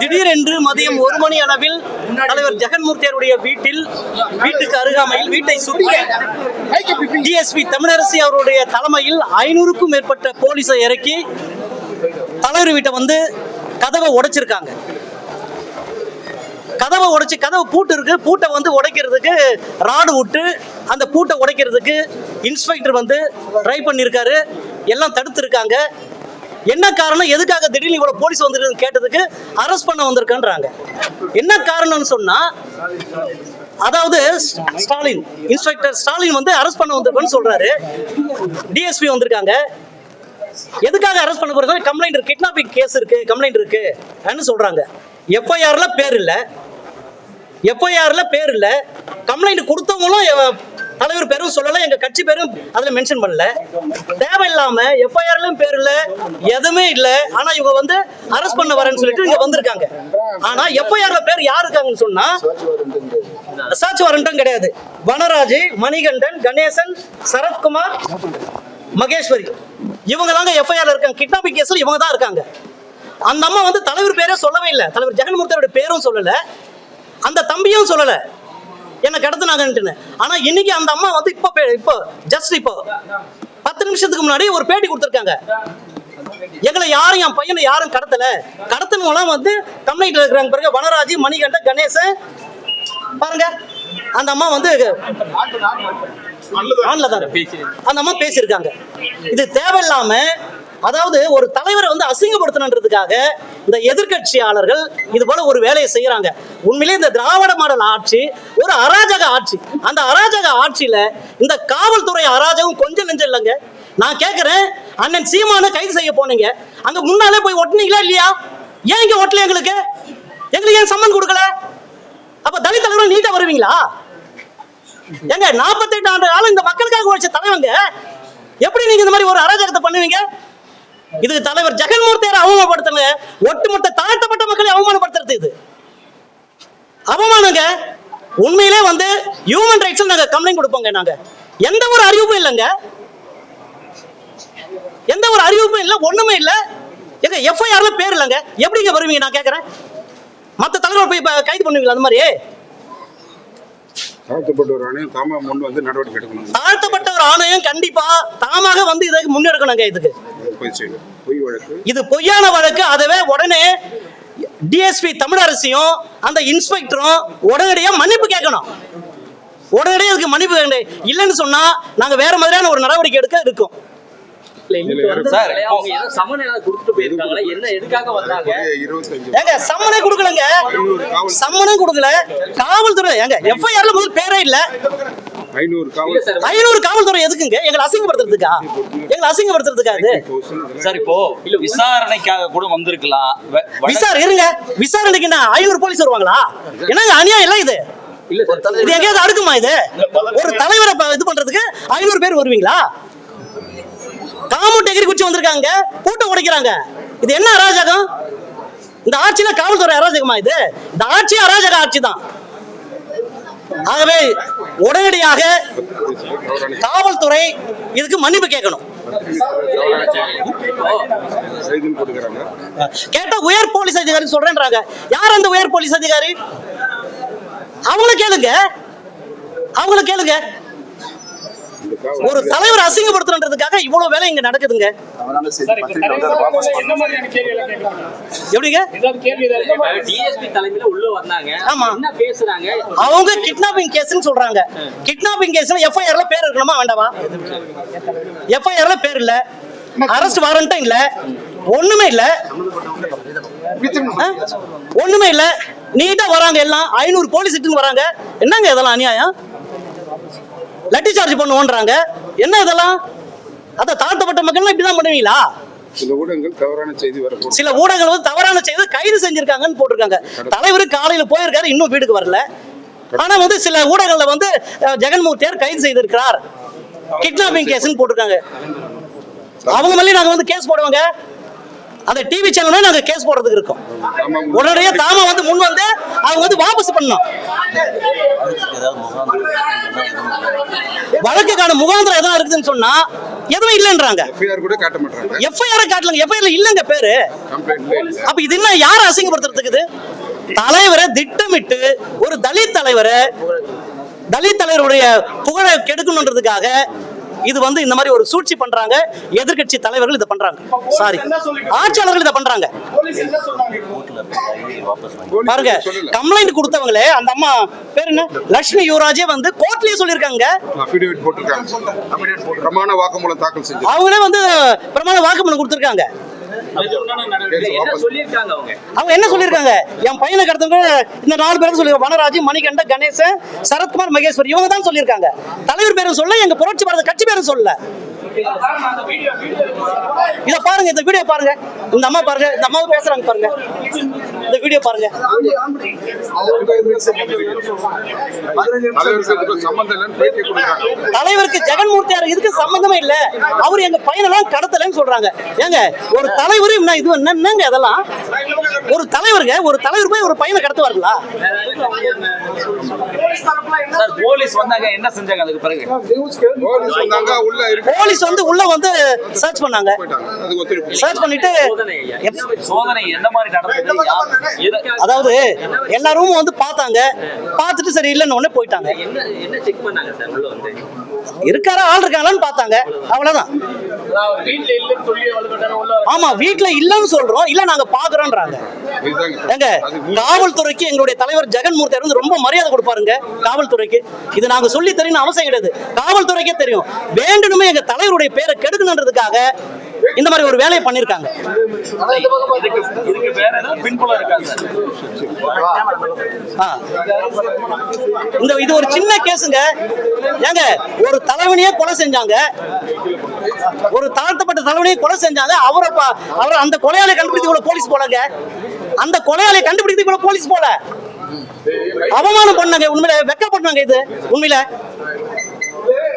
திடீரென்று மதியம் ஒரு மணி அளவில் தலைவர் ஜெகன்மூர்த்தியருடைய வீட்டில் வீட்டுக்கு அருகாமையில் வீட்டை சுற்றி டிஎஸ்பி தமிழரசி அவருடைய தலைமையில் ஐநூறுக்கும் மேற்பட்ட போலீஸை இறக்கி தலைவர் வீட்டை வந்து கதவை உடைச்சிருக்காங்க. கதவை உடைச்சு கதவை பூட்டு இருக்கு. பூட்டை வந்து உடைக்கிறதுக்கு ராடு விட்டு அந்த பூட்டை உடைக்கிறதுக்கு இன்ஸ்பெக்டர் வந்து ட்ரை பண்ணியிருக்காரு எல்லாம் தடுத்துருக்காங்க. என்ன காரணம்? எதுக்காக திடீர்னு இவ்வளவு போலீஸ் வந்துருக்குன்னு கேட்டதுக்கு அரெஸ்ட் பண்ண வந்திருக்கன்றாங்க. என்ன காரணம்னு சொன்னா அதாவது ஸ்டாலின் இன்ஸ்பெக்டர் ஸ்டாலின் வந்து அரெஸ்ட் பண்ண வந்திருக்கோன்னு சொல்றாரு. டிஎஸ்பி வந்திருக்காங்க. எதுக்காக அரெஸ்ட் பண்ண போறது கம்ப்ளைண்ட் இருக்கு கிட்னாப்பிங் கேஸ் இருக்கு கம்ப்ளைண்ட் இருக்கு சொல்றாங்க. எஃப்ஐஆர்ல பேர் இல்ல. எஃப்ஐஆர்ல பேர் இல்ல. கம்ப்ளைண்ட் கொடுத்தவங்களும் தலைவர் பேரும் சொல்லல எங்க கட்சி பேரும் அதுல மென்ஷன் பண்ணல. தேவையில்லாம எஃப்ஐஆர்லயும் பேர் இல்ல எதுவுமே இல்ல. ஆனா இவங்க வந்து அரெஸ்ட் பண்ண வரேன்னு சொல்லிட்டு இங்க வந்திருக்காங்க. ஆனா எஃப்ஐஆர்ல பேர் யாரு இருக்காங்கன்னு சொன்னா சர்ச் வாரண்ட்டும் கிடையாது. வனராஜ் மணிகண்டன் கணேசன் சரத்குமார் மகேஸ்வரி. இவங்க தாங்க எஃப்ஐஆர்ல இருக்காங்க. கிட்னாப்பிங் கேஸ்ல இவங்க தான் இருக்காங்க. அந்த அம்மா வந்து தலைவர் பேரே சொல்லவே இல்லை. தலைவர் ஜெகன்மூர்த்தியோட பேரும் சொல்லல. அந்த தம்பியும் சொல்லலை. என்ன கடத்தினாங்கன்ட்டுன்னு. ஆனா இன்னைக்கு அந்த அம்மா வந்து இப்போ இப்போ ஜஸ்ட் இப்போ பத்து நிமிஷத்துக்கு முன்னாடி ஒரு பேட்டி கொடுத்துருக்காங்க. எங்களை யாரும் என் பையனை யாரும் கடத்தல. கடத்தினவங்களாம் வந்து கம்ப்ளைண்ட் இருக்கிறாங்க பிறகு வனராஜ் மணிகண்டன் கணேசன் பாருங்க அந்த அம்மா வந்து ஆன்ல. அந்த அம்மா பேசியிருக்காங்க. இது தேவையில்லாம அதாவது ஒரு தலைவரை வந்து அசிங்கப்படுத்தணுன்றதுக்காக இந்த எதிர்க்கட்சியாளர்கள் இது போல ஒரு வேலையை செய்யறாங்க. உண்மையிலே இந்த திராவிட மாடல் ஆட்சி ஒரு அராஜக ஆட்சி. அந்த அராஜக ஆட்சியில இந்த காவல்துறை அராஜகம் கொஞ்சம் நெஞ்சம் இல்லைங்க. நான் கேட்கிறேன் அண்ணன் சீமான கைது செய்ய போனீங்க. அங்க முன்னாலே போய் ஒட்டினீங்களா இல்லையா? ஏன் இங்க ஒட்டல எங்களுக்கு? எங்களுக்கு ஏன் சம்மன் கொடுக்கல? அப்ப தலித் தலைவர் நீட்டா வருவீங்களா? ஏங்க நாற்பத்தெட்டு ஆண்டு காலம் இந்த மக்களுக்காக உழைச்ச தலைவங்க எப்படி நீங்க இந்த மாதிரி ஒரு அராஜகத்தை பண்ணுவீங்க? இதுக்கு தலைவர் ஜெகன்மூர்த்தியாரை அவமானப்படுத்துங்க ஒட்டுமொத்த தாழ்த்தப்பட்ட மக்களை அவமானப்படுத்துறது இது. அவமானங்க உண்மையிலே வந்து ஹியூமன் ரைட்ஸ் நாங்க கம்ப்ளைண்ட் கொடுப்போங்க நாங்க. எந்த ஒரு அறிவிப்பும் இல்லைங்க. எந்த ஒரு அறிவிப்பும் இல்லை ஒண்ணுமே இல்ல. எங்க எஃப்ஐஆர்ல பேர் இல்லைங்க. எப்படிங்க வருவீங்க நான் கேக்குறேன்? மத்த தலைவர் போய் கைது பண்ணுவீங்களா அந்த மாதிரி? தாழ்த்தப்பட்டவர் அனைவரும் தாமா முன் வந்து நடவடிக்கை எடுக்கணும். தாழ்த்தப்பட்ட ஒரு ஆணையம் கண்டிப்பா தாமாக வந்து இதை முன்னெடுக்கணுங்க இதுக்கு. இது பொய்யான வழக்கு. அதுவே உடனே டிஎஸ்பி தமிழரசியும் அந்த இன்ஸ்பெக்டரும் உடனடியா மன்னிப்பு கேட்கணும். உடனடியாக இதுக்கு மன்னிப்பு கேட்கணும். இல்லைன்னு சொன்னா நாங்க வேற மாதிரியான ஒரு நடவடிக்கை எடுக்க இருக்கோம். இல்ல இன்னைக்கு வந்து சார், அவங்க ஏதோ சமன் ஏதாவது கொடுத்துட்டு போயிருக்காங்களா? என்ன எதுக்காக வந்தாங்க? இருபத்தஞ்சு ஏங்க சம்மனே கொடுக்கலங்க. சம்மனும் கொடுக்கல. காவல்துறை ஏங்க எஃப்ஐஆர்ல முதல் பேரே இல்ல. ஐநூறு இல்ல காவல்துறை எதுக்குங்க? எங்களை அசிங்கப்படுத்துறதுக்கா? எங்களை அசிங்கப்படுத்துறதுக்கா இது சார் இப்போ விசாரணைக்காக கூட வந்திருக்கலாம். வ- வழக்கு- விசார் இருங்க. விசாரணைக்கு என்ன ஐநூறு போலீஸ் வருவாங்களா? என்னங்க அநியாயம் இல்ல இது? இல்ல இது எங்கேயாவது அடுக்குமா இது? ஒரு தலைவரை இது பண்றதுக்கு ஐநூறு பேர் வருவீங்களா? காமூட்டை எகிரி குச்சி வந்திருக்காங்க. பூட்டை உடைக்கிறாங்க. இது என்ன அராஜகம்? இந்த ஆட்சியில காவல்துறை அராஜகமா இது? இந்த ஆட்சி அராஜக ஆட்சி தான் ஆகவே உடனடியாக காவல்துறை இதுக்கு மன்னிப்பு கேட்கணும். செய்தின்னு கேட்டா உயர் போலீஸ் அதிகாரி சொல்றேன்றாங்க. யார் அந்த உயர் போலீஸ் அதிகாரி? அவங்கள கேளுங்க. அவங்கள கேளுங்க. ஒரு தலைவர் அசிங்கப்படுத்தணுன்றதுக்காக இவ்வளவு வேலை இங்க நடக்குதுங்க. எப்படிங்க? டிஎஸ்பி தலைமையில உள்ள வந்தாங்க. ஆமா. என்ன பேசுறாங்க? அவங்க கிட்னாப்பிங் கேஸ்னு சொல்றாங்க. கிட்னாப்பிங் கேஸ்ல எஃப்ஐஆர்ல பேர் இருக்கணுமா வேண்டாமா? எஃப்ஐஆர்ல பேர் இல்ல. அரெஸ்ட் வாரண்ட்டும் இல்ல. ஒண்ணுமே இல்ல? ஒண்ணுமே இல்ல. நீட்டா வராங்க எல்லாம். ஐநூறு போலீஸ் இட்டுன்னு வராங்க. என்னங்க இதெல்லாம் அநியாயம்? லட்டி சார்ஜ் பண்ணுவோன்றாங்க. என்ன இதெல்லாம்? அத தாழ்த்தப்பட்ட மக்கள் இப்படிதான் பண்ணுவீங்களா? சில ஊடகங்கள் தவறான செய்தி வரக்கூடும் சில ஊடகங்கள் வந்து தவறான செய்து கைது செஞ்சிருக்காங்கன்னு போட்டிருக்காங்க. தலைவர் காலையில போயிருக்காரு இன்னும் வீட்டுக்கு வரல. ஆனா வந்து சில ஊடகங்கள்ல வந்து ஜெகன்மூர்த்தியார் கைது செய்திருக்கிறார். கிட்னாப்பிங் கேஸ்னு போட்டிருக்காங்க. அவங்க மேலே நாங்க வந்து கேஸ் போடுவாங்க. அந்த டிவி சேனல்ல நாங்க கேஸ் போடுறதுக்கு இருக்கோம். உடனடியே தாம வந்து முன் வந்து அவங்க வந்து வாபஸ் பண்ணணும். வழக்குக்கான முகாந்திரம் எதாவது இருக்குதுன்னு சொன்னா எதுவும் இல்லைன்றாங்க. எஃப்ஐஆர் கூட காட்ட மாட்டாங்க. எஃப்ஐஆர் காட்டலங்க. எஃப்ஐஆர் இல்லைங்க பேரு. அப்ப இது என்ன யார அசிங்கப்படுத்துறதுக்கு இது? தலைவரை திட்டமிட்டு ஒரு தலித் தலைவரை தலித் தலைவருடைய புகழை கெடுக்கணுன்றதுக்காக இது வந்து இந்த மாதிரி ஒரு சூழ்ச்சி பண்றாங்க. எதிர்க்கட்சி தலைவர்கள் இதை பண்றாங்க. சாரி ஆட்சியாளர்கள் இதை பண்றாங்க. பாருங்க கம்ப்ளைண்ட் கொடுத்தவங்களே அந்த அம்மா பேர் என்ன? லட்சுமி யுவராஜே வந்து கோர்ட்லயே செஞ்சு. அவங்களே வந்து பிரமாண வாக்குமூலம் கொடுத்திருக்காங்க. அவங்க? அவங்க என்ன சொல்லியிருக்காங்க? என் பையனை கடத்தவங்க இந்த நாலு பேரும் சொல்லி வனராஜ் மணிகண்ட கணேசன் சரத்குமார் மகேஸ்வர். இவங்க தான் சொல்லியிருக்காங்க. தலைவர் பேரும் சொல்ல எங்க புரட்சி பாரத கட்சி பேரும் சொல்லல இத பாருங்க இந்த வீடியோ பாருங்க. இந்த அம்மா பாருங்க இந்த அம்மா பேசுறாங்க பாருங்க. இந்த வீடியோ பாருங்க. தலைவருக்கு ஜெகன்மூர்த்தியார் இதுக்கு சம்பந்தமே இல்ல. அவர் எங்க பையனெல்லாம் கடத்தலன்னு சொல்றாங்க. ஏங்க ஒரு தலைவர் என்ன இது என்ன- என்னங்க அதெல்லாம் ஒரு தலைவருங்க ஒரு தலைவர் போய் ஒரு பையனை கடத்துவார்களா சார் போலீஸ் வந்தாங்க என்ன செஞ்சாங்க அதுக்கு பிறகு? போலீஸ் வந்தாங்க உள்ள இருக்கு. போலீஸ் வந்து உள்ள வந்து சர்ச் பண்ணாங்க. சர்ச் பண்ணிட்டு சோதனை எந்த மாதிரி நடந்தது? அதாவது எல்லாரும் வந்து பார்த்தாங்க. பார்த்துட்டு சரி இல்லைன்னு உடனே போயிட்டாங்க. என்ன என்ன செக் பண்ணாங்க சார் உள்ள வந்து? இருக்காரா ஆள் இருக்காங்களான்னு பார்த்தாங்க. அவ்வளவுதான். வீட்டுல ஆமா வீட்ல இல்லன்னு சொல்றோம் இல்ல நாங்க பாக்குறோம்ன்றாங்க ஏங்க காவல்துறைக்கு எங்களுடைய தலைவர் ஜெகன்மூர்த்தி வந்து ரொம்ப மரியாதை கொடுப்பாருங்க காவல்துறைக்கு. இது நாங்க சொல்லி தெரியணும் அவசியம் கிடையாது. காவல்துறைக்கே தெரியும். வேண்டணுமே எங்க தலைவருடைய பேரை கெடுக்கணுன்றதுக்காக இந்த மாதிரி ஒரு வேலையை பண்ணிருக்காங்க. இந்த இது ஒரு சின்ன கேஸுங்க. ஏங்க ஒரு தலைவனையே கொலை செஞ்சாங்க. ஒரு தாழ்த்தப்பட்ட தலைவனையே கொலை செஞ்சாங்க. அவரை அவரை அந்த கொலையாளை கண்டுபிடித்து கூட போலீஸ் போலங்க. அந்த கொலையாளை கண்டுபிடித்து கூட போலீஸ் போல. அவமானம் பண்ணாங்க. உண்மையில வெக்கப்பட்டாங்க இது. உண்மையில.